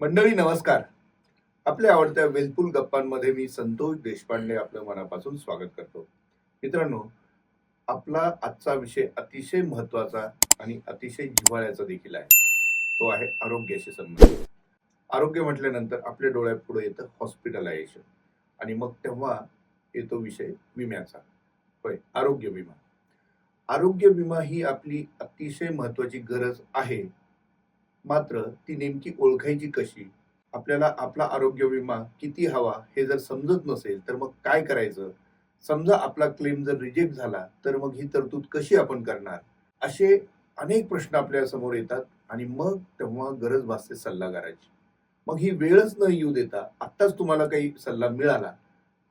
मंडळी नमस्कार. आपल्या आवडत्या वेलपूल गप्पांमध्ये मी संतोष देशपांडे आपलं मनापासून स्वागत करतो. मित्रांनो आपला आजचा विषय अतिशय महत्त्वाचा आणि अतिशय जिव्हाळ्याचा देखील आहे. तो आहे आरोग्याशी संबंधित. आरोग्य म्हटल्यानंतर आपल्या डोळ्यापुढे येतं हॉस्पिटलायझेशन आणि मग तेव्हा येतो विषय विम्याचा. होय आरोग्य विमा. आरोग्य विमा ही आपली अतिशय महत्वाची गरज आहे. मात्र ती नेमकी ओळखायची कशी? आपल्याला आपला आरोग्य विमा किती हवा हे जर समजत नसेल तर मग काय करायचं? समजा आपला क्लेम जर रिजेक्ट झाला तर मग ही तरतूद कशी आपण करणार? असे अनेक प्रश्न आपल्यासमोर येतात आणि मग तेव्हा गरज भासते सल्लागाराची. मग ही वेळच न येऊ देता आत्ताच तुम्हाला काही सल्ला मिळाला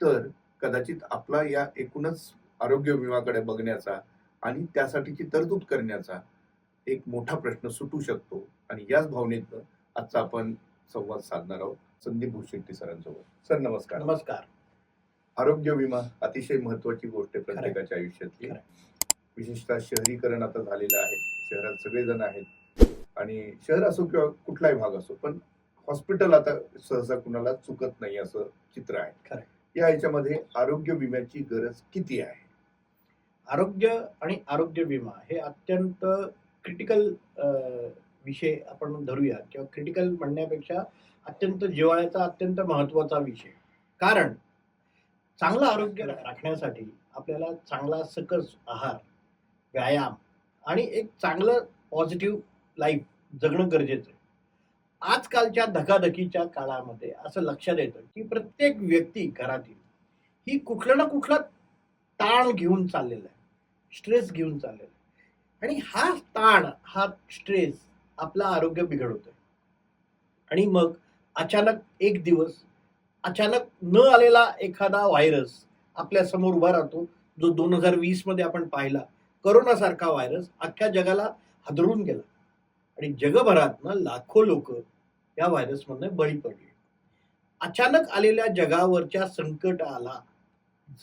तर कदाचित आपला या एकूणच आरोग्य विमाकडे बघण्याचा आणि त्यासाठीची तरतूद करण्याचा एक मोठा प्रश्न सुटू शकतो. आणि याच भावनेतनं आजचा आपण संवाद साधणार आहोत संदीप भूशेट्टी सरांसोबत. सर नमस्कार. नमस्कार. आरोग्य विमा अतिशय महत्वाची गोष्ट आहे प्रत्येकाच्या आयुष्यातली. विशेषतः शहरीकरण आता झालेलं आहे. शहरात सगळेजण आहेत. आणि शहर असो किंवा कुठलाही भाग असो पण हॉस्पिटल आता सहसा कुणाला चुकत नाही असं चित्र आहे. या याच्यामध्ये आरोग्य विम्याची गरज किती आहे? आरोग्य आणि आरोग्य विमा हे अत्यंत क्रिटिकल विषय आपण धरूया किंवा क्रिटिकल म्हणण्यापेक्षा अत्यंत जिव्हाळ्याचा अत्यंत महत्त्वाचा विषय. कारण चांगलं आरोग्य राखण्यासाठी आपल्याला चांगला सकस आहार व्यायाम आणि एक चांगलं पॉझिटिव्ह लाईफ जगणं गरजेचं आहे. आजकालच्या धकाधकीच्या काळामध्ये असं लक्षात येतं की प्रत्येक व्यक्ती घरातील ही कुठलं ना कुठला ताण घेऊन चाललेला आहे. स्ट्रेस घेऊन चाललेला आहे. आणि हा ताण हा स्ट्रेस आपलं आरोग्य बिघडवतोय. आणि मग अचानक एक दिवस अचानक न आलेला एखादा व्हायरस आपल्यासमोर उभा राहतो जो दोन हजार वीसमध्ये आपण पाहिला. करोनासारखा व्हायरस अख्ख्या जगाला हादरून गेला. आणि जगभरातनं लाखो लोक या व्हायरसमधनं बळी पडले. अचानक आलेल्या जगावरच्या संकटाला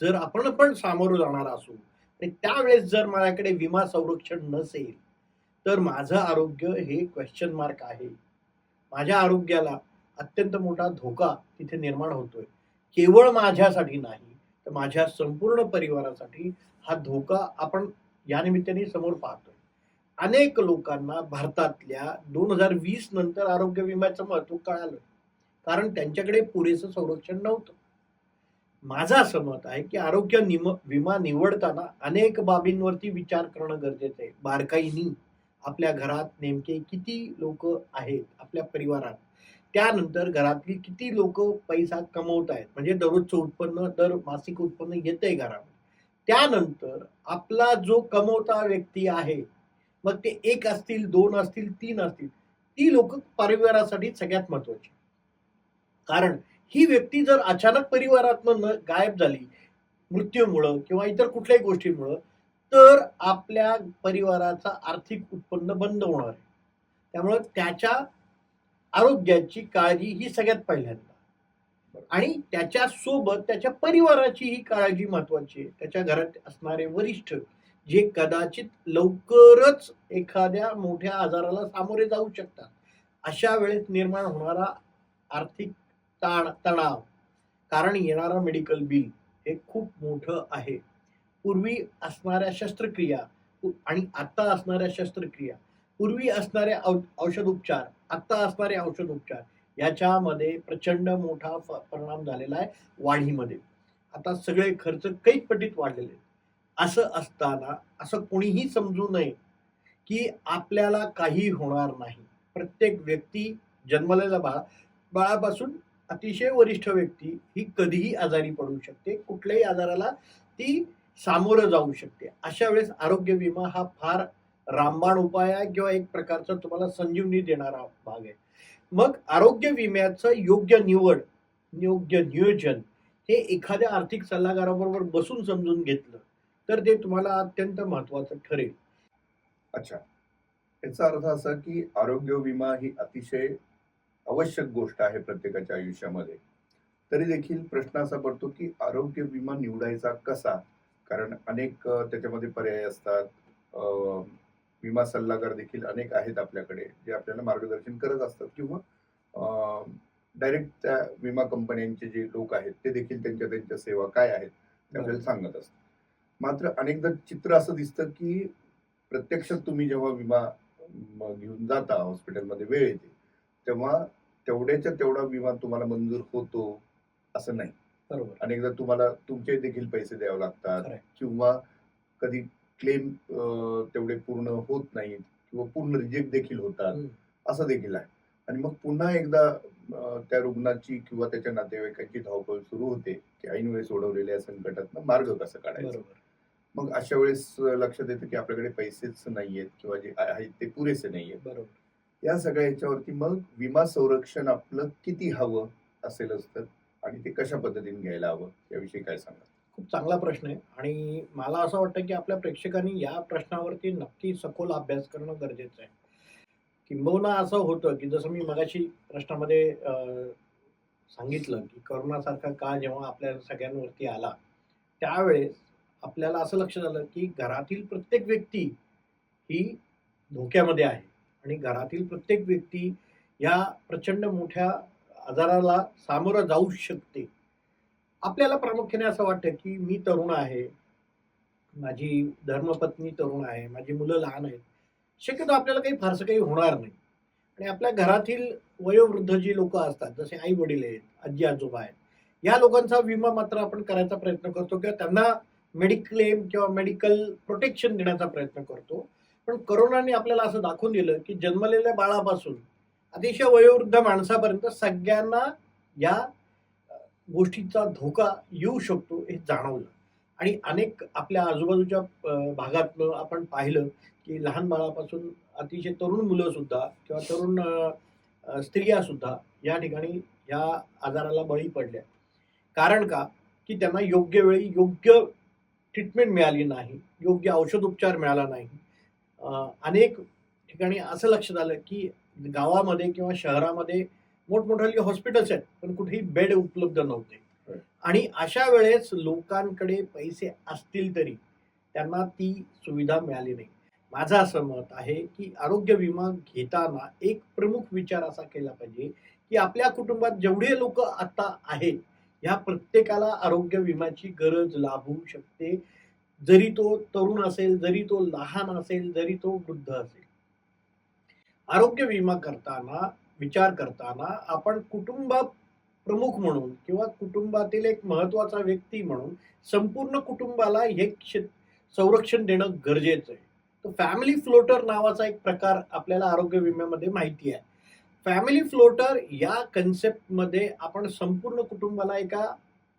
जर आपण पण सामोरं जाणार असू आणि त्यावेळेस जर माझ्याकडे विमा संरक्षण नसेल तर माझं आरोग्य हे क्वेश्चन मार्क आहे. माझ्या आरोग्याला अत्यंत मोठा धोका तिथे निर्माण होतोय. केवळ माझ्यासाठी नाही तर माझ्या संपूर्ण परिवारासाठी हा धोका आपण या निमित्ताने समोर पाहतोय. अनेक लोकांना भारतातल्या दोन हजार वीस नंतर आरोग्य विम्याचं महत्त्व कळालं. कारण त्यांच्याकडे पुरेसं संरक्षण नव्हतं. माझं असं मत आहे की आरोग्य निम विमा निवडताना अनेक बाबींवरती विचार करणं गरजेचं आहे. बारकाईनी आपल्या घरात नेमके किती लोक आहेत आपल्या परिवारात? त्यानंतर घरातली किती लोक पैसा कमवत आहेत? म्हणजे दररोजचं उत्पन्न दर मासिक उत्पन्न येतंय घरामध्ये. त्यानंतर आपला जो कमवता व्यक्ती आहे मग ते एक असतील दोन असतील तीन असतील ती लोक परिवारासाठी सगळ्यात महत्वाची. कारण ही व्यक्ती जर अचानक परिवारातनं गायब झाली मृत्यूमुळं किंवा इतर कुठल्याही गोष्टीमुळं तर आपल्या परिवाराचा आर्थिक उत्पन्न बंद होणार आहे. त्यामुळं त्याच्या आरोग्याची काळजी ही सगळ्यात पहिल्यांदा. आणि त्याच्या सोबत त्याच्या परिवाराची ही काळजी महत्वाची आहे. त्याच्या घरात असणारे वरिष्ठ जे कदाचित लवकरच एखाद्या मोठ्या आजाराला सामोरे जाऊ शकतात. अशा वेळेस निर्माण होणारा आर्थिक ताण तणाव. कारण येणारा मेडिकल बिल हे खूप मोठं आहे. पूर्वी असणाऱ्या शस्त्रक्रिया आणि आत्ता असणाऱ्या शस्त्रक्रिया पूर्वी असणारे औ- औषधोपचार आत्ता असणारे औषध उपचार याच्यामध्ये प्रचंड मोठा फ- परिणाम झालेला आहे वाढीमध्ये. आता सगळे खर्च कैक पटीत वाढलेले असं असताना असं कोणीही समजू नये की आपल्याला काही होणार नाही. प्रत्येक व्यक्ती जन्मलेला बाळ बाळापासून अतिशय वरिष्ठ व्यक्ती ही कधीही आजारी पडू शकते. कुठल्याही आजाराला ती सामोरं जाऊ शकते. अशा वेळेस आरोग्य विमा हा फार रामबाण उपाय आहे किंवा एक प्रकारचा तुम्हाला संजीवनी देणारा भाग आहे. मग आरोग्य विम्याचं योग्य निवड योग्य नियोजन हे एखाद्या आर्थिक सल्लागाराबरोबर बसून समजून घेतलं तर ते तुम्हाला अत्यंत महत्वाचं ठरेल. अच्छा. याचा अर्थ असा की आरोग्य विमा ही अतिशय आवश्यक गोष्ट आहे प्रत्येकाच्या आयुष्यामध्ये. तरी देखील प्रश्न असा पडतो की आरोग्य विमा निवडायचा कसा? कारण अनेक त्याच्यामध्ये पर्याय असतात. विमा सल्लागार देखील अनेक आहेत आपल्याकडे जे आपल्याला मार्गदर्शन करत असतात किंवा डायरेक्ट त्या विमा कंपन्यांचे जे लोक आहेत ते देखील त्यांच्या त्यांच्या सेवा काय आहेत ते आपल्याला सांगत असतात. मात्र अनेकदा चित्र असं दिसतं की प्रत्यक्षात तुम्ही जेव्हा विमा घेऊन जाता हॉस्पिटलमध्ये वेळ येते तेव्हा तेवढ्याच्या तेवढा विमा तुम्हाला मंजूर होतो असं नाही. बरोबर. अनेकदा तुम्हाला तुमचे देखील पैसे द्यावे लागतात खरंय. किंवा कधी क्लेम तेवढे पूर्ण होत नाहीत किंवा पूर्ण रिजेक्ट देखील होतात हम्म. असं देखील आहे. आणि मग पुन्हा एकदा अं, त्या रुग्णाची किंवा त्याच्या नातेवाईकांची धावपळ सुरू होते की ऐन वेळेस ओढवलेल्या संकटात मार्ग कसा काढायचा? बरोबर. मग अशा वेळेस लक्षात येतं की आपल्याकडे पैसेच नाहीयेत किंवा जे आहेत ते पुरेसे नाहीयेत. बरोबर. या सगळ्या ह्याच्यावरती मग विमा संरक्षण आपलं किती हवं असेल असतं? आणि ते कशा पद्धतीने घ्यायला हवं? याविषयी काय सांगा खूप चांगला प्रश्न आहे. आणि मला असं वाटतं की आपल्या प्रेक्षकांनी या प्रश्नावरती नक्की सखोल अभ्यास करणं गरजेचं आहे. किंबहुना असं होतं की जसं मी मगाशी प्रश्नामध्ये सांगितलं की करोनासारखा काळ जेव्हा आपल्या सगळ्यांवरती आला त्यावेळेस आपल्याला असं लक्षात आलं की घरातील प्रत्येक व्यक्ती ही धोक्यामध्ये आहे. आणि घरातील प्रत्येक व्यक्ती या प्रचंड मोठ्या आजाराला सामोरं जाऊ शकते. आपल्याला प्रामुख्याने असं वाटतं की मी तरुण आहे. माझी धर्मपत्नी तरुण आहे. माझी मुलं लहान आहेत. शक्यतो आपल्याला काही फारसं काही होणार नाही. आणि आपल्या घरातील वयोवृद्ध जी लोक असतात जसे आई वडील आहेत आजी आजोबा आहेत या लोकांचा विमा मात्र आपण करायचा प्रयत्न करतो किंवा त्यांना मेडिक्लेम किंवा मेडिकल प्रोटेक्शन देण्याचा प्रयत्न करतो. पण करोनाने आपल्याला असं दाखवून दिलं की जन्मलेल्या बाळापासून अतिशय वयोवृद्ध माणसापर्यंत सगळ्यांना या गोष्टीचा धोका येऊ शकतो हे जाणवलं. आणि अनेक आपल्या आजूबाजूच्या भागातनं भागातलं आपण पाहिलं की लहान बाळापासून अतिशय तरुण मुलं सुद्धा किंवा तरुण स्त्रियासुद्धा स्त्रिया सुद्धा या ठिकाणी या आजाराला बळी पडल्या. कारण का? की त्यांना योग्य वेळी योग्य ट्रीटमेंट मिळाली नाही योग्य औषधोपचार मिळाला नाही. अनेक ठिकाणी असं लक्षात आलं की गावामध्ये किंवा शहरामध्ये मोठमोठाली हॉस्पिटल्स आहेत पण कुठेही बेड उपलब्ध नव्हते. आणि अशा वेळेस लोकांकडे पैसे असतील तरी त्यांना ती सुविधा मिळाली नाही. माझं असं मत आहे की आरोग्य विमा घेताना एक प्रमुख विचार असा केला पाहिजे की आपल्या कुटुंबात जेवढे लोक आता आहेत ह्या प्रत्येकाला आरोग्य विम्याची गरज लागू शकते. जरी तो तरुण असेल जरी तो लहान असेल जरी तो वृद्ध असेल. आरोग्य विमा करताना विचार करताना आपण कुटुंब प्रमुख म्हणून किंवा कुटुंबातील एक महत्त्वाचा व्यक्ती म्हणून संपूर्ण कुटुंबाला हे संरक्षण देणं गरजेचं आहे. तर फॅमिली फ्लोटर नावाचा एक प्रकार आपल्याला आरोग्य विम्यामध्ये माहिती आहे. फॅमिली फ्लोटर या कन्सेप्टमध्ये आपण संपूर्ण कुटुंबाला एका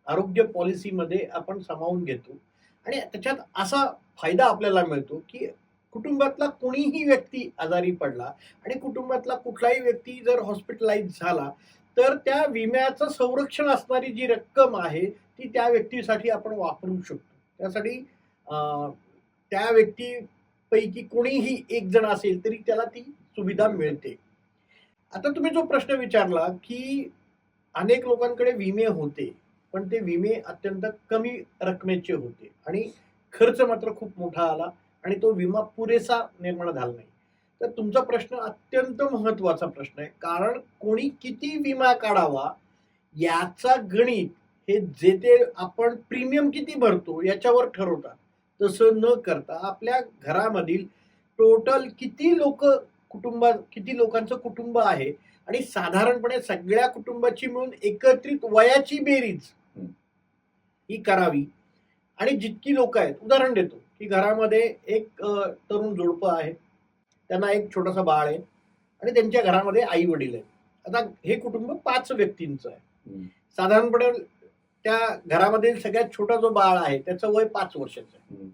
आरोग्य पॉलिसीमध्ये आपण सामावून घेतो. आणि त्याच्यात असा फायदा आपल्याला मिळतो की कुटुंबातला कोणीही व्यक्ती आजारी पडला आणि कुटुंबातला कुठलाही व्यक्ती जर हॉस्पिटलाइज झाला तर त्या विम्याचं संरक्षण असणारी जी रक्कम आहे ती त्या व्यक्तीसाठी आपण वापरू शकतो. त्यासाठी त्या व्यक्तीपैकी कोणीही एक जण असेल तरी त्याला ती सुविधा मिळते. आता तुम्ही जो प्रश्न विचारला की अनेक लोकांकडे विमे होते पण ते विमे अत्यंत कमी रकमेचे होते. आणि खर्च मात्र खूप मोठा आला आणि तो विमा पुरेसा निर्माण झाला नाही. तर तुमचा प्रश्न अत्यंत महत्त्वाचा प्रश्न आहे. कारण कोणी किती विमा काढावा याचा गणित हे जे ते आपण प्रीमियम किती भरतो याच्यावर ठरवतात. तसं न करता आपल्या घरामधील टोटल किती लोक कुटुंबा किती लोकांचं कुटुंब आहे आणि साधारणपणे सगळ्या कुटुंबाची मिळून एकत्रित वयाची बेरीज हं. करावी आणि जितकी लोक आहेत उदाहरण देतो की घरामध्ये एक तरुण जोडपं आहे त्यांना एक छोटासा बाळ आहे आणि त्यांच्या घरामध्ये आई वडील आहेत आता हे कुटुंब पाच व्यक्तींचं आहे. साधारणपणे त्या घरामधील सगळ्यात छोटा जो बाळ आहे त्याचं वय पाच वर्षाचं आहे.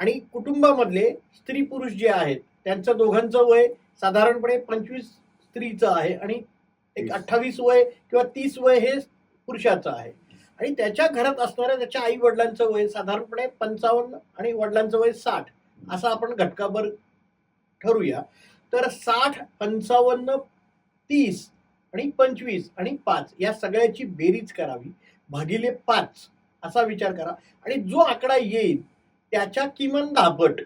आणि कुटुंबामधले स्त्री पुरुष जे आहेत त्यांचं दोघांचं वय साधारणपणे पंचवीस स्त्रीचं आहे आणि एक. अठ्ठावीस वय किंवा तीस वय हे पुरुषाचं आहे आणि त्याच्या घरात असणाऱ्या त्याच्या आई वडिलांचं वय साधारणपणे पंचावन्न आणि वडिलांचं वय साठ असं आपण घटकाभर ठरूया. तर साठ पंचावन्न तीस आणि पंचवीस आणि पाच या सगळ्याची बेरीज करावी. भागिले पाच असा विचार करा. आणि जो आकडा येईल त्याच्या किमान दापट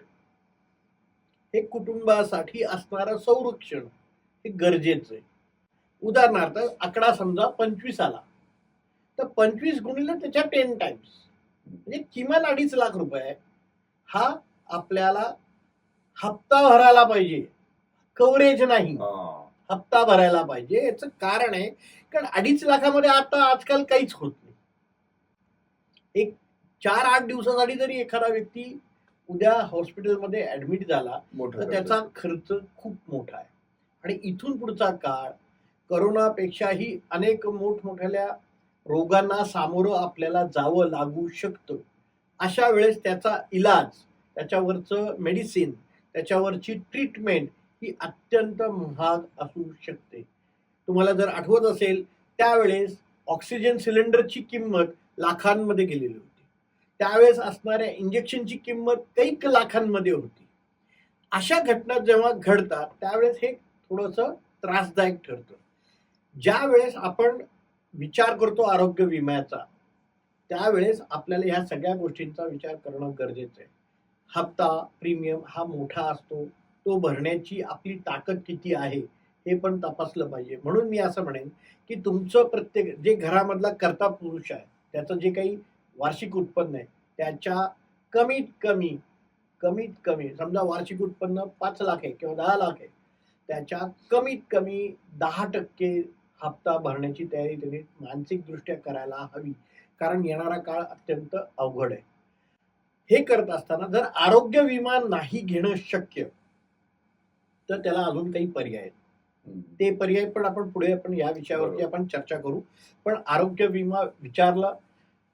हे कुटुंबासाठी असणारं संरक्षण हे गरजेचं आहे. उदाहरणार्थ आकडा समजा पंचवीस आला. तर पंचवीस गुणिले त्याच्या टेन टाइम्स म्हणजे किमान अडीच लाख रुपये हा आपल्याला हप्ता भरायला पाहिजे. कव्हरेज नाही. हप्ता भरायला पाहिजे. याचं कारण आहे कारण अडीच लाखामध्ये आता आजकाल काहीच होत नाही. एक चार आठ दिवसासाठी जरी एखादा व्यक्ती उद्या हॉस्पिटलमध्ये ऍडमिट झाला तर त्याचा खर्च खूप मोठा आहे. आणि इथून पुढचा काळ करोनापेक्षाही अनेक मोठमोठ्या रोगांना सामोरं आपल्याला जावं लागू शकतं. अशा वेळेस त्याचा इलाज त्याच्यावरचं मेडिसिन त्याच्यावरची ट्रीटमेंट ही अत्यंत महाग असू शकते. तुम्हाला जर आठवत असेल त्यावेळेस ऑक्सिजन सिलेंडरची किंमत लाखांमध्ये गेलेली होती. त्यावेळेस असणाऱ्या इंजेक्शनची किंमत कैक लाखांमध्ये होती. अशा घटना जेव्हा घडतात त्यावेळेस हे थोडंसं त्रासदायक ठरतं. ज्या वेळेस आपण विचार करतो आरोग्य विम्याचा. त्यावेळेस आपल्याला ह्या सगळ्या गोष्टींचा विचार करणं गरजेचं आहे. हप्ता प्रीमियम हा मोठा असतो. तो भरण्याची आपली ताकद किती आहे हे पण तपासलं पाहिजे. म्हणून मी असं म्हणेन की तुमचं प्रत्येक जे घरामधला कर्ता पुरुष आहे त्याचं जे काही वार्षिक उत्पन्न आहे त्याच्या कमीत कमी कमीत कमी समजा वार्षिक उत्पन्न पाच लाख आहे किंवा दहा लाख आहे त्याच्या कमीत कमी दहा टक्के हप्ता भरण्याची तयारी त्यांनी मानसिकदृष्ट्या करायला हवी कारण येणारा काळ अत्यंत अवघड आहे हे करत असताना जर आरोग्य विमा नाही घेणं शक्य तर त्याला अजून काही पर्याय आहेत. ते पर्याय पण आपण पुढे आपण या विषयावरती. आपण चर्चा करू पण आरोग्य विमा विचारला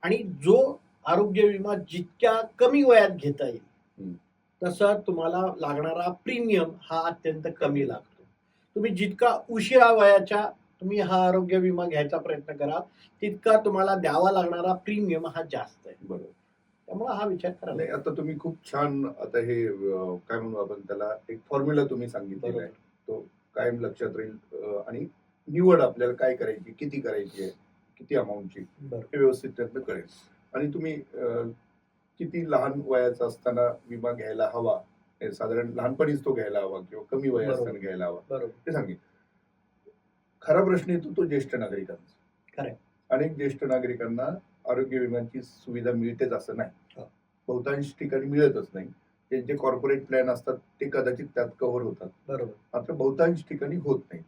आणि जो आरोग्य विमा जितक्या कमी वयात घेता येईल. तसा तुम्हाला लागणारा प्रीमियम हा अत्यंत कमी लागतो तुम्ही जितका उशिरा वयाच्या तुम्ही हा आरोग्य विमा घ्यायचा प्रयत्न कराल तितका तुम्हाला द्यावा लागणारा प्रीमियम हा जास्त आहे. बरोबर. त्यामुळे हा विचार करायला नाही आता तुम्ही खूप छान आता हे अं, काय म्हणू आपण त्याला एक फॉर्म्युला तुम्ही सांगितलेला आहे. तो कायम लक्षात राहील अं, आणि निवड आपल्याला काय करायची किती करायची आहे किती अमाऊंटची बरोबर. हे व्यवस्थित त्यातनं कळेल. आणि तुम्ही अं, किती लहान वयाचा असताना विमा घ्यायला हवा हे साधारण लहानपणीच तो घ्यायला हवा किंवा कमी वय बरोबर. असताना घ्यायला हवा बरोबर. ते सांगितलं खरा प्रश्न येतो तो ज्येष्ठ नागरिकांचा. अनेक ज्येष्ठ नागरिकांना आरोग्य विम्याची सुविधा मिळतेच असं नाही. हो. बहुतांश ठिकाणी मिळतच नाही. त्यांचे कॉर्पोरेट प्लॅन असतात ते कदाचित त्यात कव्हर होतात. बरोबर. मात्र बहुतांश ठिकाणी होत नाही.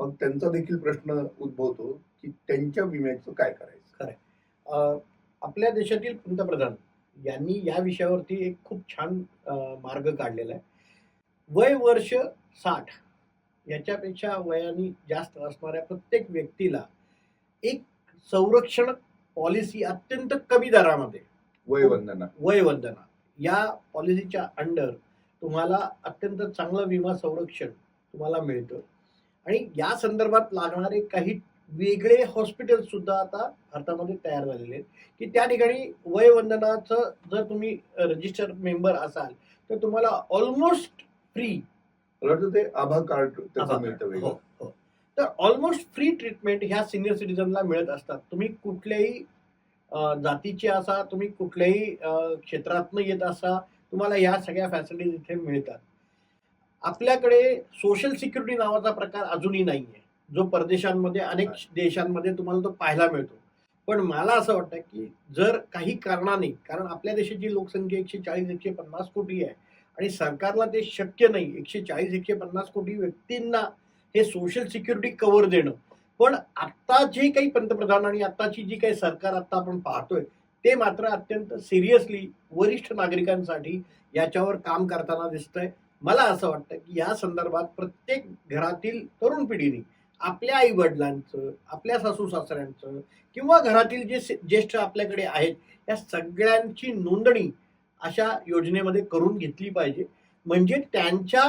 मग त्यांचा देखील प्रश्न उद्भवतो की त्यांच्या विम्याचं काय करायचं? अ, आपल्या देशातील पंतप्रधान यांनी या विषयावरती एक खूप छान मार्ग काढलेला आहे. वय वर्ष साठ. याच्यापेक्षा वयाने जास्त असणाऱ्या प्रत्येक व्यक्तीला एक संरक्षण पॉलिसी अत्यंत कमी दरामध्ये वयवंदना. वयवंदना. या पॉलिसीच्या अंडर तुम्हाला अत्यंत चांगलं विमा संरक्षण तुम्हाला मिळतं. आणि या संदर्भात लागणारे काही वेगळे हॉस्पिटल सुद्धा आता भारतामध्ये तयार झालेले आहेत. की त्या ठिकाणी वयवंदनाचं जर तुम्ही रजिस्टर मेंबर असाल तर तुम्हाला ऑलमोस्ट फ्री मला वाटतं ते आभा कार्ड त्याचं मिळतं हो वेगळं. हो तर ऑलमोस्ट फ्री ट्रीटमेंट ह्या सिनियर सिटीजनला मिळत असतात. तुम्ही कुठल्याही जातीचे असा तुम्ही कुठल्याही क्षेत्रातनं येत असा तुम्हाला ह्या सगळ्या फॅसिलिटीज इथे मिळतात. आपल्याकडे सोशल सिक्युरिटी नावाचा प्रकार अजूनही नाही आहे जो परदेशांमध्ये अनेक देशांमध्ये तुम्हाला तो पाहायला मिळतो. पण मला असं वाटतं की जर काही कारणाने कारण आपल्या देशाची लोकसंख्या एकशे चाळीस एकशे पन्नास कोटी आहे आणि सरकारला ते शक्य नाही. एकशे चाळीस एकशे पन्नास कोटी व्यक्तींना हे सोशल सिक्युरिटी कव्हर देणं. पण आत्ता जे काही पंतप्रधान आणि आत्ताची जी काही सरकार आत्ता आपण पाहतोय ते मात्र अत्यंत सिरियसली वरिष्ठ नागरिकांसाठी याच्यावर काम करताना दिसतंय. मला असं वाटतं की या संदर्भात प्रत्येक घरातील तरुण पिढीने आपल्या आई वडिलांचं आपल्या सासू सासऱ्यांचं किंवा घरातील जे ज्येष्ठ आपल्याकडे आहेत या सगळ्यांची नोंदणी अशा योजनेमध्ये करून घेतली पाहिजे. म्हणजे त्यांच्या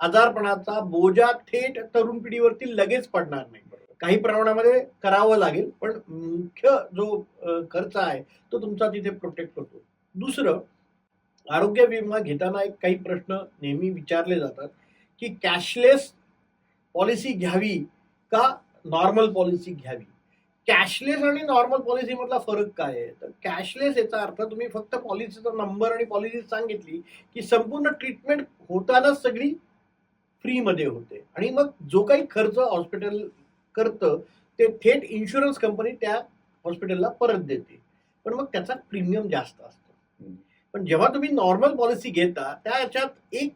आजारपणाचा बोजा थेट तरुण पिढीवरती लगेच पडणार नाही. काही प्रमाणामध्ये करावं लागेल पण मुख्य जो खर्च आहे तो तुमचा तिथे प्रोटेक्ट करतो दुसरं आरोग्य विमा घेताना एक काही प्रश्न नेहमी विचारले जातात की कॅशलेस पॉलिसी घ्यावी का नॉर्मल पॉलिसी घ्यावी? कॅशलेस आणि नॉर्मल पॉलिसी मधला फरक काय आहे? तर कॅशलेस याचा अर्थ तुम्ही फक्त पॉलिसीचा नंबर आणि पॉलिसी सांगितली की संपूर्ण ट्रीटमेंट होतानाच सगळी फ्रीमध्ये होते. आणि मग जो काही खर्च हॉस्पिटल करतं ते थेट इन्शुरन्स कंपनी त्या हॉस्पिटलला परत देते. पण मग त्याचा प्रीमियम जास्त असतो. पण जेव्हा तुम्ही नॉर्मल पॉलिसी घेता त्या याच्यात एक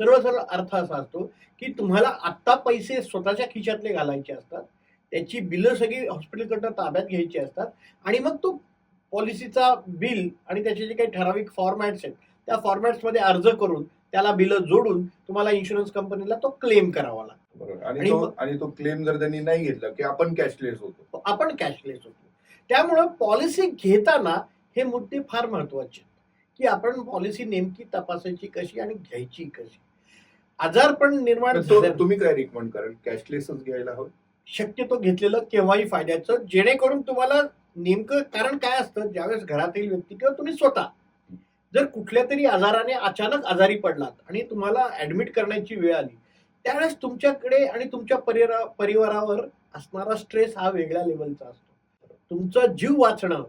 सरळ सरळ अर्थ असा असतो की तुम्हाला आत्ता पैसे स्वतःच्या खिशातले घालायचे असतात त्याची बिलं सगळी हॉस्पिटलकडनं ताब्यात घ्यायची असतात. आणि मग तो पॉलिसीचा बिल आणि त्याचे जे काही ठराविक फॉर्मॅट्स आहेत त्या फॉर्मॅट्समध्ये अर्ज करून त्याला बिलं जोडून तुम्हाला इन्शुरन्स कंपनीला तो क्लेम करावा लागतो. आणि तो क्लेम जर त्यांनी नाही घेतला की आपण कॅशलेस होतो. आपण कॅशलेस होतो. त्यामुळं पॉलिसी घेताना हे मुद्दे फार महत्त्वाचे आहेत. की आपण पॉलिसी नेमकी तपासायची कशी आणि घ्यायची कशी? आजारपण निर्माण तुम्ही काय रिकमेंड कराल? कॅशलेसच घ्यायला हवं? शक्यतो घेतलेलं केव्हाही फायद्याचं जेणेकरून तुम्हाला नेमकं कारण काय असतं ज्यावेळेस घरातील व्यक्ती किंवा तुम्ही स्वतः जर कुठल्या तरी आजाराने अचानक आजारी पडलात आणि तुम्हाला ऍडमिट करण्याची वेळ आली त्यावेळेस तुमच्याकडे आणि तुमच्या परिरा परिवारावर असणारा स्ट्रेस हा वेगळ्या लेवलचा असतो. तुमचा जीव वाचणं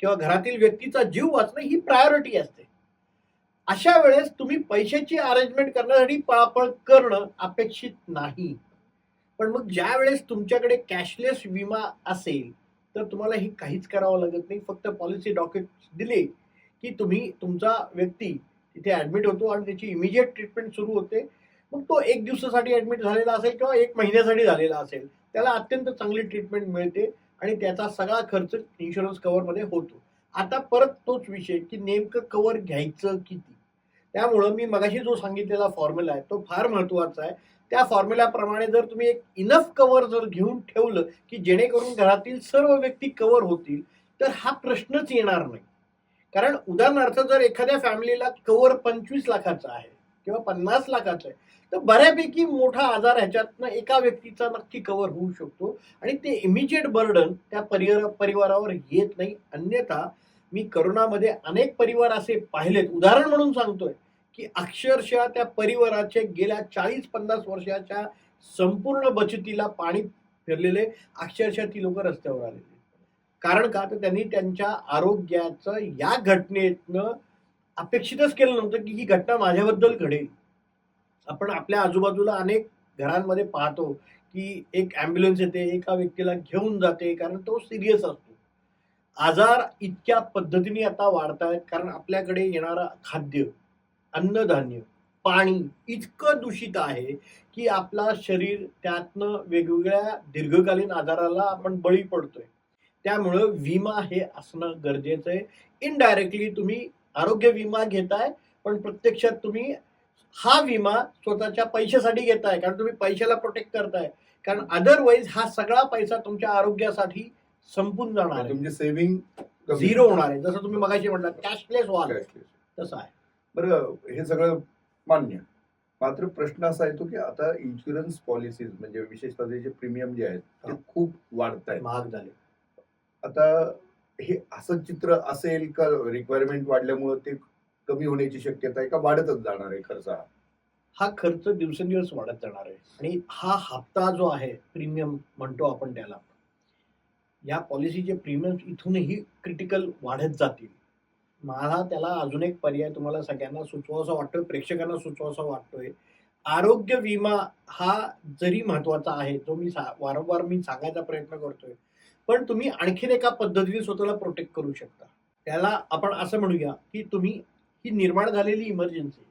किंवा घरातील व्यक्तीचा जीव वाचणं ही प्रायोरिटी असते. अशा वेळेस तुम्ही पैशाची अरेंजमेंट करण्यासाठी पळापळ करणं अपेक्षित नाही. पण मग ज्या वेळेस तुमच्याकडे कॅशलेस विमा असेल तर तुम्हाला हे काहीच करावं लागत नाही. फक्त पॉलिसी डॉक्युमेंट दिले की तुम्ही तुमचा व्यक्ती तिथे ऍडमिट होतो आणि त्याची इमिजिएट ट्रीटमेंट सुरू होते. मग तो एक दिवसासाठी ऍडमिट झालेला असेल किंवा एक महिन्यासाठी झालेला असेल त्याला अत्यंत चांगली ट्रीटमेंट मिळते आणि त्याचा सगळा खर्च इन्शुरन्स कव्हरमध्ये होतो. आता परत तोच विषय की नेमकं कव्हर घ्यायचं किती? त्यामुळं मी मगाशी जो सांगितलेला फॉर्म्युला आहे तो फार महत्त्वाचा आहे. त्या फॉर्म्युल्याप्रमाणे जर तुम्ही एक इनफ कव्हर जर घेऊन ठेवलं की जेणेकरून घरातील सर्व व्यक्ती कव्हर होतील तर हा प्रश्नच येणार नाही. कारण उदाहरणार्थ जर एखाद्या फॅमिलीला कव्हर पंचवीस लाखाचा आहे किंवा पन्नास लाखाचा आहे तर बऱ्यापैकी मोठा आजार ह्याच्यातनं एका व्यक्तीचा नक्की कव्हर होऊ शकतो आणि ते इमिजिएट बर्डन त्या परिवार परिवारावर येत नाही. अन्यथा मी करोनामध्ये अनेक परिवार असे पाहिलेत. उदाहरण म्हणून सांगतोय. की अक्षरशः त्या परिवाराचे गेल्या चाळीस पन्नास वर्षाच्या संपूर्ण बचतीला पाणी फिरलेले अक्षरशः ती लोक रस्त्यावर आलेले. कारण का? तर त्यांनी त्यांच्या आरोग्याचं या घटनेतनं अपेक्षितच केलं नव्हतं की ही घटना माझ्याबद्दल घडेल. आपण आपल्या आजूबाजूला अनेक घरांमध्ये पाहतो की एक ॲम्ब्युलन्स येते एका व्यक्तीला घेऊन जाते कारण तो सिरियस असतो. आजार इतक्या पद्धतीने आता वाढत आहेत कारण आपल्याकडे येणारं खाद्य अन्नधान्य. पाणी इतकं दूषित आहे की आपला शरीर त्यातनं वेगवेगळ्या दीर्घकालीन आजाराला आपण बळी पडतोय. त्यामुळं विमा हे असणं गरजेचं आहे. इनडायरेक्टली तुम्ही आरोग्य विमा घेताय पण प्रत्यक्षात तुम्ही हा विमा स्वतःच्या पैशासाठी घेताय कारण तुम्ही पैशाला प्रोटेक्ट करताय. कारण अदरवाईज हा सगळा पैसा तुमच्या आरोग्यासाठी संपून जाणार आहे. तुमची सेव्हिंग झिरो होणार आहे. जसं तुम्ही मगाशी म्हटलं कॅशलेस व्हाल तसं आहे. बरं हे सगळं मान्य. मात्र प्रश्न असा येतो की आता इन्शुरन्स पॉलिसीज म्हणजे विशेषतः जे प्रीमियम जे आहेत ते. खूप वाढत आहेत महाग झाले. आता हे असं चित्र असेल का रिक्वायरमेंट वाढल्यामुळे ते कमी होण्याची शक्यता आहे का? वाढतच जाणार आहे खर्च हा. हा खर्च दिवसेंदिवस वाढत जाणार आहे. आणि हा हप्ता जो आहे प्रीमियम म्हणतो आपण त्याला या पॉलिसीचे प्रीमियम इथूनही क्रिटिकल वाढत जातील. मला त्याला अजून एक पर्याय तुम्हाला सगळ्यांना सुचवासा वाटतोय प्रेक्षकांना सुचवासा वाटतोय. आरोग्य विमा हा जरी महत्त्वाचा आहे जो मी सा- वारंवार मी सांगायचा प्रयत्न करतोय पण तुम्ही आणखीन एका पद्धतीने स्वतःला प्रोटेक्ट करू शकता. त्याला आपण असं म्हणूया की तुम्ही ही निर्माण झालेली इमर्जन्सी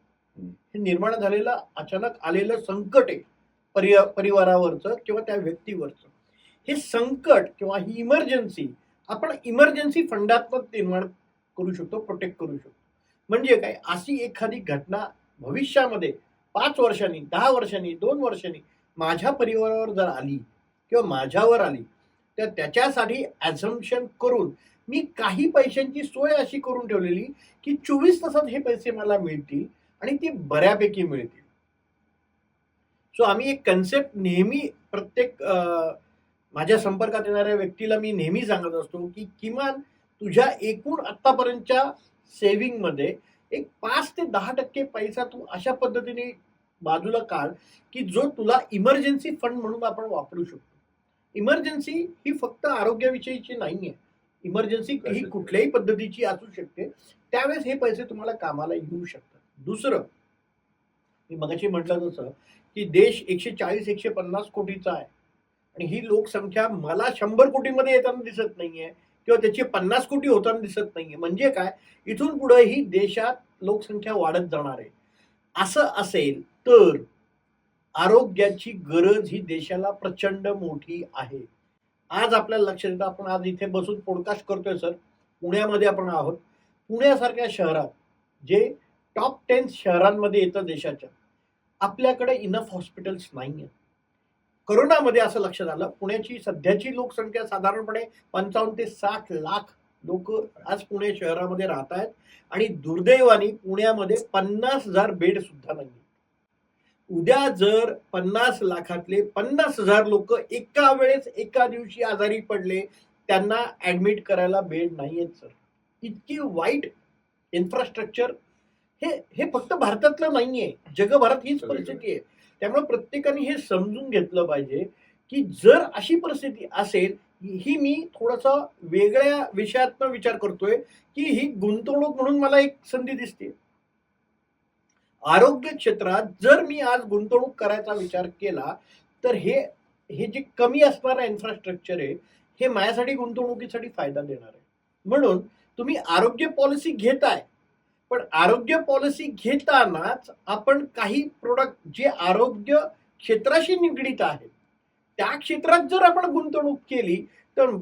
हे निर्माण झालेलं अचानक आलेलं संकट आहे परि परिवारावरचं किंवा त्या व्यक्तीवरचं. हे संकट किंवा ही इमर्जन्सी आपण इमर्जन्सी फंडात्मक निर्माण करू शकतो प्रोटेक्ट करू शकतो. म्हणजे काय? अशी एखादी घटना भविष्यामध्ये पाच वर्षांनी दहा वर्षांनी दोन वर्षांनी माझ्या परिवारावर जर आली किंवा माझ्यावर आली तर त्याच्यासाठी ॲझम्पन करून मी काही पैशांची सोय अशी करून ठेवलेली की चोवीस तासात हे पैसे मला मिळतील आणि ती बऱ्यापैकी मिळतील. सो आम्ही एक कन्सेप्ट नेहमी प्रत्येक माझ्या संपर्कात येणाऱ्या व्यक्तीला मी नेहमी सांगत असतो की किमान तुझ्या एकूण आतापर्यंतच्या सेव्हिंगमध्ये एक पाच ते दहा टक्के पैसा तू अशा पद्धतीने बाजूला काढ की जो तुला इमर्जन्सी फंड म्हणून आपण वापरू शकतो. इमर्जन्सी ही फक्त आरोग्याविषयीची नाही आहे इमर्जन्सी ही? कुठल्याही पद्धतीची असू शकते. त्यावेळेस हे पैसे तुम्हाला कामाला येऊ शकतात. दुसरं मी मगाशी म्हटलं जसं की देश एकशे चाळीस एकशे पन्नास कोटीचा आहे. आणि ही लोकसंख्या मला शंभर कोटीमध्ये येताना दिसत नाहीये. किंवा त्याची पन्नास कोटी होताना दिसत नाहीये. म्हणजे काय? इथून पुढे ही देशात लोकसंख्या वाढत जाणार आहे. असं असेल तर आरोग्याची गरज ही देशाला प्रचंड मोठी आहे. आज आपल्याला लक्षात येतं आपण आज इथे बसून पॉडकास्ट करतोय सर पुण्यामध्ये आपण आहोत. पुण्यासारख्या शहरात जे टॉप टेन शहरांमध्ये येतं देशाच्या आपल्याकडे इनफ हॉस्पिटल्स नाही आहेत करोनामध्ये असं लक्षात आलं पुण्याची सध्याची लोकसंख्या साधारणपणे पंचावन्न ते साठ लाख लोक आज पुणे शहरामध्ये राहत आहेत. आणि दुर्दैवाने पुण्यामध्ये पन्नास हजार बेड सुद्धा नाही उद्या जर पन्नास लाखातले पन्नास हजार लोक एका वेळेस एका दिवशी आजारी पडले त्यांना ऍडमिट करायला बेड नाहीयेत सर. इतकी वाईट इन्फ्रास्ट्रक्चर. हे हे फक्त भारतातलं नाहीये. जगभरात हीच. परिस्थिती आहे. त्यामुळे प्रत्येकाने हे समजून घेतलं पाहिजे की जर अशी परिस्थिती असेल ही मी थोडासा वेगळ्या विषयातनं विचार करतोय की ही गुंतवणूक म्हणून मला एक संधी दिसते. आरोग्य क्षेत्रात जर मी आज गुंतवणूक करायचा विचार केला तर हे हे जे कमी असणारं इन्फ्रास्ट्रक्चर आहे हे माझ्यासाठी गुंतवणुकीसाठी फायदा देणार आहे. म्हणून तुम्ही आरोग्य पॉलिसी घेताय पण आरोग्य पॉलिसी घेतानाच आपण काही प्रोडक्ट जे आरोग्य क्षेत्राशी निगडीत आहेत त्या क्षेत्रात जर आपण गुंतवणूक केली तर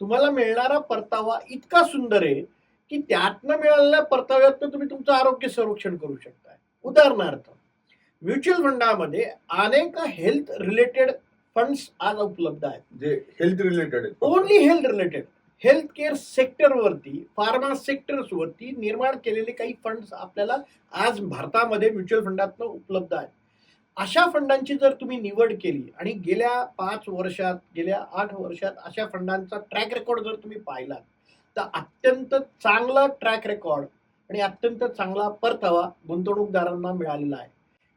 तुम्हाला मिळणारा परतावा इतका सुंदर आहे की त्यातनं मिळालेल्या परताव्यातनं तुम्ही तुमचं आरोग्य संरक्षण करू शकताय. उदाहरणार्थ म्युच्युअल फंडामध्ये अनेक हेल्थ रिलेटेड फंड्स आज उपलब्ध आहेत. जे हेल्थ रिलेटेड आहेत. ओनली हेल्थ रिलेटेड हेल्थकेअर सेक्टरवरती फार्मा सेक्टर्सवरती निर्माण केलेले काही फंड्स आपल्याला आज भारतामध्ये म्युच्युअल फंडातनं उपलब्ध आहेत. अशा फंडांची जर तुम्ही निवड केली आणि गेल्या पाच वर्षात गेल्या आठ वर्षात अशा फंडांचा ट्रॅक रेकॉर्ड जर तुम्ही पाहिलात तर अत्यंत चांगला ट्रॅक रेकॉर्ड आणि अत्यंत चांगला परतावा गुंतवणूकदारांना मिळालेला आहे.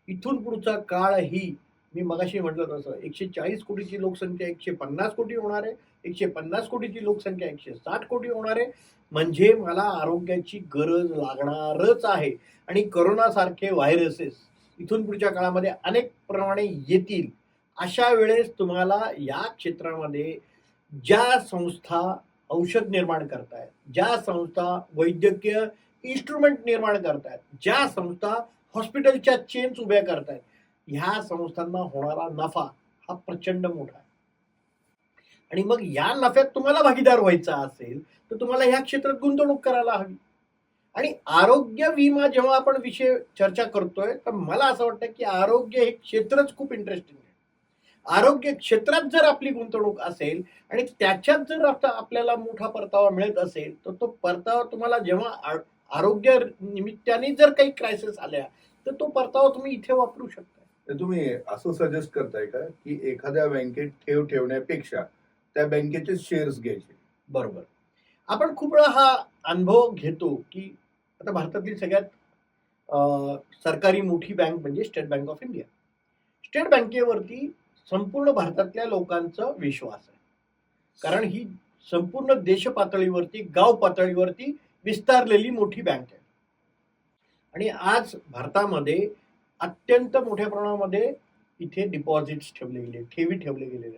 इथून पुढचा काळ ही मी मगाशी म्हटलं तसं एकशे चाळीस कोटीची लोकसंख्या एकशे पन्नास कोटी होणार आहे एकशे पन्नास कोटीची लोकसंख्या एकशे साठ कोटी होणार आहे. म्हणजे मला आरोग्याची गरज लागणारच आहे. आणि करोनासारखे व्हायरसेस इथून पुढच्या काळामध्ये अनेक प्रमाणे येतील. अशा वेळेस तुम्हाला या क्षेत्रामध्ये ज्या संस्था औषध निर्माण करतायत ज्या संस्था वैद्यकीय इन्स्ट्रुमेंट निर्माण करतायत ज्या संस्था हॉस्पिटलच्या चेन्स उभ्या करतायत ह्या संस्थांना होणारा नफा हा प्रचंड मोठा आहे. आणि मग या नफ्यात तुम्हाला भागीदार व्हायचा असेल तर तुम्हाला ह्या क्षेत्रात गुंतवणूक करायला हवी. आणि आरोग्य विमा जेव्हा आपण विषय चर्चा करतोय तर मला असं वाटतं की आरोग्य हे क्षेत्रच खूप इंटरेस्टिंग आहे. आरोग्य क्षेत्रात जर आपली गुंतवणूक असेल आणि त्याच्यात जर आता आपल्याला मोठा परतावा मिळत असेल तर तो परतावा तुम्हाला जेव्हा आरोग्य निमित्ताने जर काही क्रायसिस आल्या तर तो परतावा तुम्ही इथे वापरू शकता. तुम्ही असं सजेस्ट करताय का की एखाद्या बँकेत ठेव ठेवण्यापेक्षा त्या बँकेचे शेअर्स घ्यायचे? बरोबर. आपण खूप वेळा हा अनुभव घेतो की आता भारतातील सगळ्यात सरकारी मोठी बँक म्हणजे state bank of India. State बँकेवरती संपूर्ण भारतातल्या लोकांचा विश्वास आहे. कारण ही संपूर्ण देश पातळीवरती गाव पातळीवरती विस्तारलेली मोठी बँक आहे. आणि आज भारतामध्ये अत्यंत मोठ्या प्रमाणामध्ये इथे डिपॉझिट्स ठेवले गेले ठेवी ठेवले गेलेले.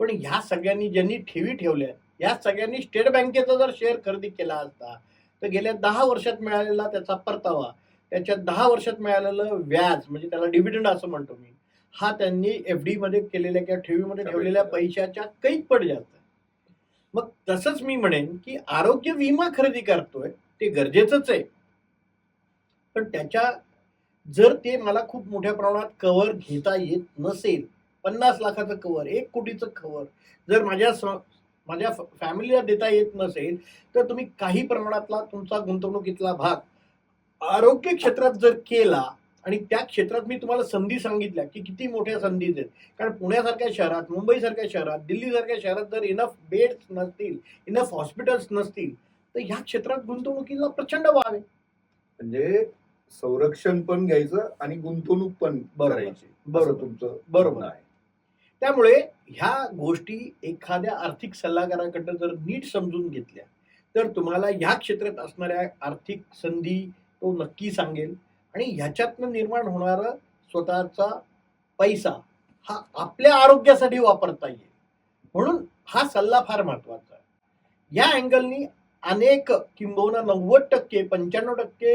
पण ह्या सगळ्यांनी ज्यांनी ठेवी ठेवल्या या सगळ्यांनी स्टेट बँकेचा जर शेअर खरेदी केला असता तर गेल्या दहा वर्षात मिळालेला त्याचा परतावा त्याच्या दहा वर्षात मिळालेलं व्याज म्हणजे त्याला डिव्हिडंड असं म्हणतो मी हा त्यांनी एफ डी मध्ये केलेल्या किंवा ठेवीमध्ये ठेवलेल्या पैशाच्या कैक पड जास्त आहे. मग तसंच मी म्हणेन की आरोग्य विमा खरेदी करतोय ते गरजेचंच आहे पण त्याच्या जर ते मला खूप मोठ्या प्रमाणात कव्हर घेता येत नसेल पन्नास लाखाचं कव्हर एक कोटीचं कव्हर जर माझ्या स- माझ्या फॅमिलीला देता येत नसेल तर तुम्ही काही प्रमाणातला तुमचा गुंतवणुकीतला भाग आरोग्य क्षेत्रात जर केला आणि त्या क्षेत्रात मी तुम्हाला संधी सांगितल्या की किती मोठ्या संधी आहेत. कारण पुण्यासारख्या शहरात मुंबईसारख्या शहरात दिल्लीसारख्या शहरात जर इनफ बेड्स नसतील इनफ हॉस्पिटल्स नसतील तर ह्या क्षेत्रात गुंतवणुकीला प्रचंड वाव आहे. म्हणजे संरक्षण पण घ्यायचं आणि गुंतवणूक पण. करायची बरोबर. असं तुमचं बरोबर. आहे त्यामुळे ह्या गोष्टी एखाद्या आर्थिक सल्लागाराकडनं जर नीट समजून घेतल्या तर तुम्हाला ह्या क्षेत्रात असणाऱ्या आर्थिक संधी तो नक्की सांगेल आणि ह्याच्यातनं निर्माण होणारा स्वतःचा पैसा हा आपल्या आरोग्यासाठी वापरता येईल म्हणून हा सल्ला फार महत्त्वाचा आहे या अँगलनी अनेक किंबहुना नव्वद टक्के पंच्याण्णव टक्के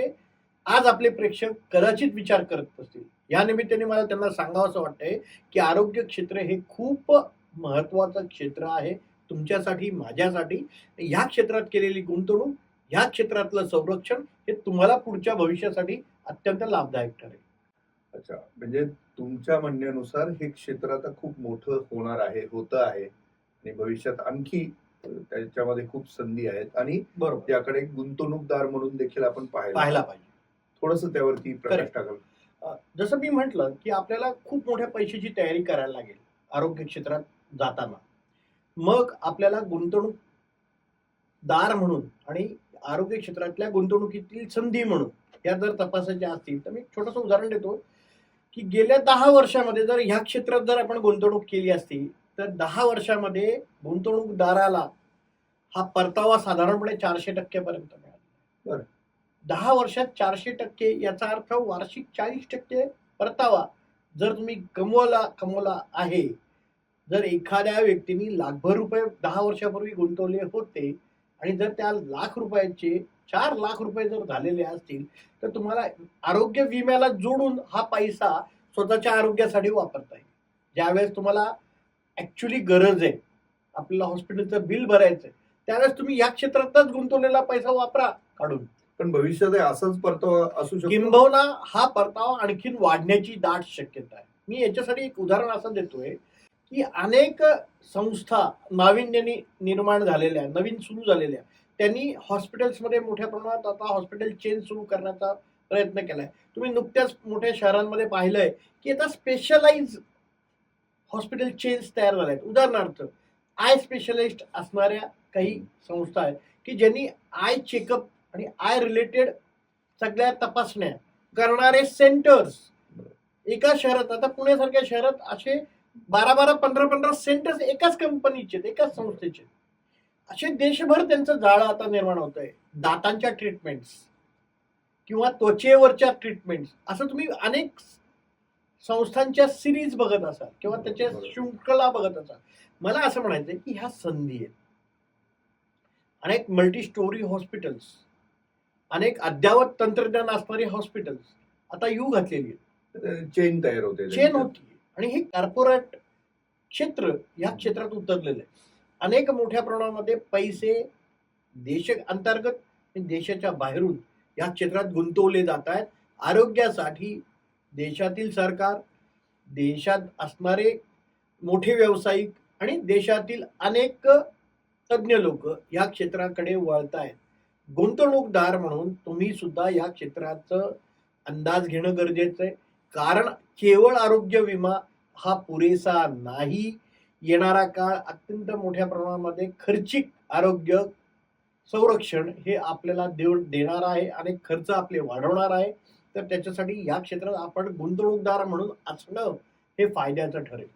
आज आपले प्रेक्षक कदाचित विचार करत असतील. या निमित्ताने मला त्यांना सांगावं असं वाटतंय की आरोग्य क्षेत्र हे खूप महत्वाचं क्षेत्र आहे. तुमच्यासाठी माझ्यासाठी. ह्या क्षेत्रात केलेली गुंतवणूक ह्या क्षेत्रातलं संरक्षण हे तुम्हाला पुढच्या भविष्यासाठी अत्यंत लाभदायक ठरेल. अच्छा. म्हणजे तुमच्या म्हणण्यानुसार हे क्षेत्र आता खूप मोठं होणार आहे होतं आहे. आणि भविष्यात आणखी त्याच्यामध्ये खूप संधी आहेत. आणि बरोबर. याकडे एक गुंतवणूकदार म्हणून देखील आपण पाहायला पाहिजे. थोडस त्यावरती प्रकाश. टाकाल जसं मी म्हटलं की आपल्याला खूप मोठ्या पैशाची तयारी करायला लागेल आरोग्य क्षेत्रात जाताना मग आपल्याला गुंतवणूकदार म्हणून आणि आरोग्य क्षेत्रातल्या गुंतवणुकीतील संधी म्हणून या जर तपासायच्या असतील तर मी छोटंसं उदाहरण देतो की गेल्या दहा वर्षामध्ये जर ह्या क्षेत्रात जर आपण गुंतवणूक केली असती तर दहा वर्षामध्ये गुंतवणूकदाराला हा परतावा साधारणपणे चारशे टक्क्यापर्यंत मिळाला बरं. दहा वर्षात चारशे टक्के याचा अर्थ वार्षिक चाळीस टक्के परतावा. जर तुम्ही कमवला कमवला आहे जर एखाद्या व्यक्तीने लाखभर रुपये दहा वर्षापूर्वी गुंतवले होते आणि जर त्या लाख रुपयाचे चार लाख रुपये जर झालेले असतील तर तुम्हाला आरोग्य विम्याला जोडून हा पैसा स्वतःच्या आरोग्यासाठी वापरता येईल. ज्यावेळेस तुम्हाला ॲक्च्युली गरज आहे आपल्याला हॉस्पिटलचं बिल भरायचं आहे त्यावेळेस तुम्ही या क्षेत्रातच गुंतवलेला पैसा वापरा काढून. पण भविष्यात हे असंच परतावा असू शकतो? किंबहुना हा परतावा आणखीन वाढण्याची दाट शक्यता आहे. मी याच्यासाठी एक उदाहरण असं देतोय की अनेक संस्था नाविन्याने निर्माण झालेल्या नवीन सुरू झालेल्या त्यांनी हॉस्पिटल्समध्ये मोठ्या प्रमाणात आता हॉस्पिटल चेन सुरू करण्याचा प्रयत्न केलाय. तुम्ही नुकत्याच मोठ्या शहरांमध्ये पाहिलंय की आता स्पेशलाइज हॉस्पिटल चेन्स तयार झाल्या आहेत उदाहरणार्थ आय स्पेशलिस्ट असणाऱ्या काही संस्था आहेत की ज्यांनी आय चेकअप आणि आय रिलेटेड सगळ्या तपासण्या करणारे सेंटर्स. एका शहरात आता पुण्यासारख्या शहरात असे बारा बारा पंधरा पंधरा सेंटर्स एकाच कंपनीचे एकाच संस्थेचे. असे देशभर त्यांचं जाळं आता निर्माण होत आहे. दातांच्या ट्रीटमेंट्स किंवा त्वचेवरच्या ट्रीटमेंट्स असं तुम्ही अनेक संस्थांच्या सिरीज बघत असाल किंवा त्याच्या. शृंखला बघत असाल. मला असं म्हणायचंय की ह्या संधी आहेत. अनेक मल्टी स्टोरी हॉस्पिटल्स अनेक अद्यावत तंत्रज्ञान असणारी हॉस्पिटल्स आता यू घातलेली आहेत. चेन तयार होते चेन होती. आणि हे कॉर्पोरेट क्षेत्र या क्षेत्रात उतरलेलं आहे. अनेक मोठ्या प्रमाणामध्ये पैसे देश अंतर्गत देशाच्या बाहेरून या क्षेत्रात गुंतवले जात आहेत. आरोग्यासाठी देशातील सरकार देशात असणारे मोठे व्यावसायिक आणि देशातील अनेक तज्ज्ञ लोक या क्षेत्राकडे वळत आहेत गुंतवणूकदार म्हणून तुम्ही सुद्धा या क्षेत्राचं अंदाज घेणं गरजेचं आहे. कारण केवळ आरोग्य विमा हा पुरेसा नाही. येणारा काळ अत्यंत मोठ्या प्रमाणामध्ये खर्चिक आरोग्य संरक्षण हे आपल्याला देऊन देणार आहे आणि खर्च आपले वाढवणार आहे. तर त्याच्यासाठी या क्षेत्रात आपण गुंतवणूकदार म्हणून असणं हे फायद्याचं ठरेल.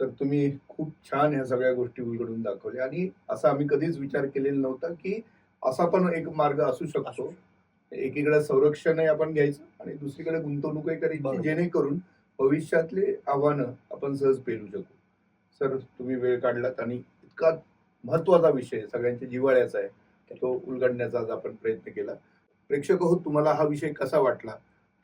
सर तुम्ही खूप छान ह्या सगळ्या गोष्टी उलगडून दाखवल्या. आणि असा आम्ही कधीच विचार केलेला नव्हता की असा पण एक मार्ग असू शकतो. एकीकडे संरक्षणही आपण घ्यायचं आणि दुसरीकडे गुंतवणूकही करायची बरोबर. जेणेकरून भविष्यातले आव्हानं आपण सहज पेलू शकू. सर तुम्ही वेळ काढलात आणि इतका महत्त्वाचा विषय सगळ्यांच्या जिव्हाळ्याचा आहे. तो उलगडण्याचा आज आपण प्रयत्न केला. प्रेक्षक हो तुम्हाला हा विषय कसा वाटला?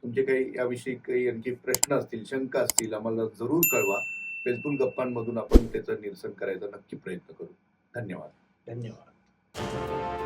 तुमचे काही याविषयी काही आणखी प्रश्न असतील शंका असतील आम्हाला जरूर कळवा. फेसबुक गप्पांमधून आपण त्याचं निरसन करायचा नक्की प्रयत्न करू. धन्यवाद. धन्यवाद.